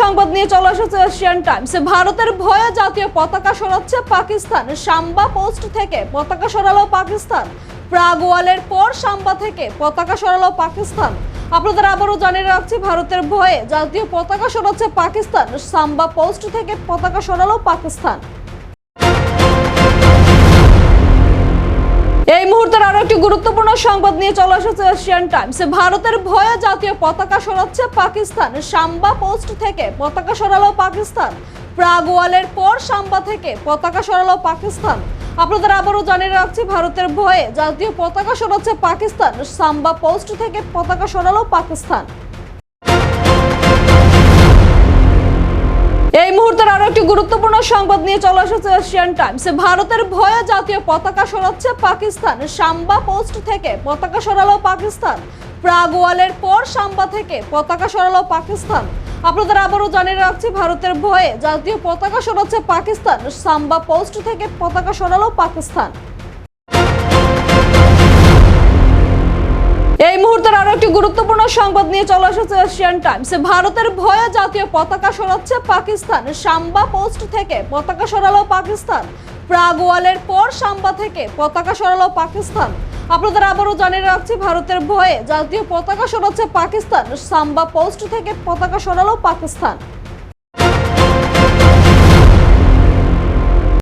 সংবাদ নিয়ে চলে এসেছে এশিয়ান টাইমস। ভারতের ভয়ে জাতীয় পতাকা সরাচ্ছে পাকিস্তান। সাম্বা পোস্ট থেকে পতাকা সরালো পাকিস্তান। প্রাগওয়ালের পর সাম্বা থেকে পতাকা সরালো পাকিস্তান। আপনাদের আবারও জানিয়ে রাখছি, ভারতের ভয়ে জাতীয় পতাকা সরাচ্ছে পাকিস্তান। সাম্বা পোস্ট থেকে পতাকা সরালো পাকিস্তান। এই আরও একটি গুরুত্বপূর্ণ সংবাদ নিয়ে চলে এসেছে এশিয়ান টাইমস। ভারতের ভয়ে জাতীয় পতাকা সরাচ্ছে পাকিস্তান। সাম্বা পোস্ট থেকে পতাকা সরালো পাকিস্তান। প্রাগওয়ালের পর সাম্বা থেকে পতাকা সরালো পাকিস্তান। আপনাদের আবারও জানিয়ে রাখছি, ভারতের ভয়ে জাতীয় পতাকা সরাচ্ছে পাকিস্তান। সাম্বা পোস্ট থেকে পতাকা সরালো পাকিস্তান। মুহূর্তের আরও একটি গুরুত্বপূর্ণ সংবাদ নিয়ে চলে এসেছে এশিয়ান টাইমস। ভারতের ভয়ে জাতীয় পতাকা সরাচ্ছে পাকিস্তান। সাম্বা পোস্ট থেকে পতাকা সরালো পাকিস্তান। প্রাগওয়ালের পর সাম্বা থেকে পতাকা সরালো পাকিস্তান। আপনাদের আবারও জানিয়ে রাখছি, ভারতের ভয়ে জাতীয় পতাকা সরাচ্ছে পাকিস্তান। সাম্বা পোস্ট থেকে পতাকা সরালো পাকিস্তান। একটি গুরুত্বপূর্ণ সংবাদ নিয়ে চলে এসেছে এশিয়ান টাইমস। ভারতের ভয়ে জাতীয় পতাকা সরাচ্ছে পাকিস্তান। সাম্বা পোস্ট থেকে পতাকা সরালো পাকিস্তান। প্রাগওয়ালের পর সাম্বা থেকে পতাকা সরালো পাকিস্তান। আপনাদের আবারও জানিয়ে রাখছি, ভারতের ভয়ে জাতীয় পতাকা সরাচ্ছে পাকিস্তান। সাম্বা পোস্ট থেকে পতাকা সরালো পাকিস্তান।